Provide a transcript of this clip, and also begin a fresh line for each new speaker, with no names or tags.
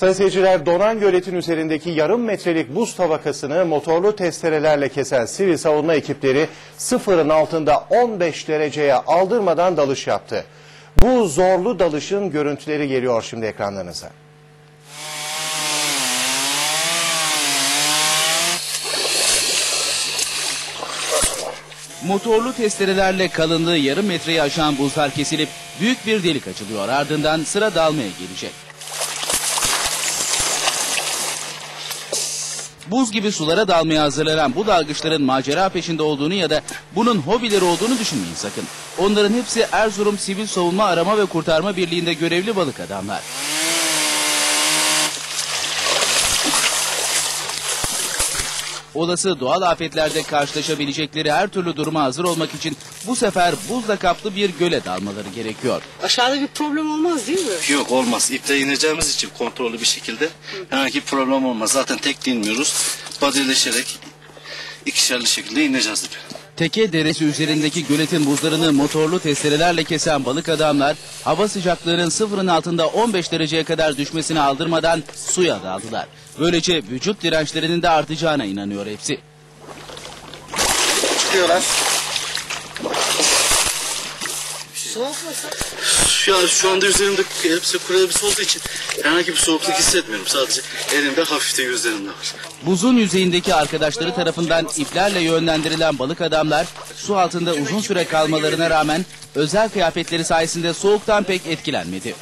Sayın seyirciler Donan Gölet'in üzerindeki yarım metrelik buz tabakasını motorlu testerelerle kesen sivil savunma ekipleri sıfırın altında 15 dereceye aldırmadan dalış yaptı. Bu zorlu dalışın görüntüleri geliyor şimdi ekranlarınıza.
Motorlu testerelerle kalınlığı yarım metreyi aşan buzlar kesilip büyük bir delik açılıyor. Ardından sıra dalmaya gelecek. Buz gibi sulara dalmaya hazırlanan bu dalgıçların macera peşinde olduğunu ya da bunun hobileri olduğunu düşünmeyin sakın. Onların hepsi Erzurum Sivil Savunma Arama ve Kurtarma Birliği'nde görevli balık adamlar. Olası doğal afetlerde karşılaşabilecekleri her türlü duruma hazır olmak için bu sefer buzla kaplı bir göle dalmaları gerekiyor.
Aşağıda bir problem olmaz değil mi?
Yok olmaz. İple ineceğimiz için kontrollü bir şekilde herhangi bir problem olmaz. Zaten tek inmiyoruz. Badeleşerek ikişerli şekilde ineceğiz ipe.
Teke deresi üzerindeki göletin buzlarını motorlu testerelerle kesen balık adamlar hava sıcaklığının sıfırın altında 15 dereceye kadar düşmesini aldırmadan suya daldılar. Böylece vücut dirençlerinin de artacağına inanıyor hepsi.
Çıkıyorlar.
Soğuk mu?
Şu, an, şu anda üzerimde hepsi kuru elbise olduğu için herhangi bir soğukluk hissetmiyorum. Sadece elimde hafif de gözlerimde var.
Buzun yüzeyindeki arkadaşları tarafından iplerle yönlendirilen balık adamlar su altında uzun süre kalmalarına rağmen özel kıyafetleri sayesinde soğuktan pek etkilenmedi.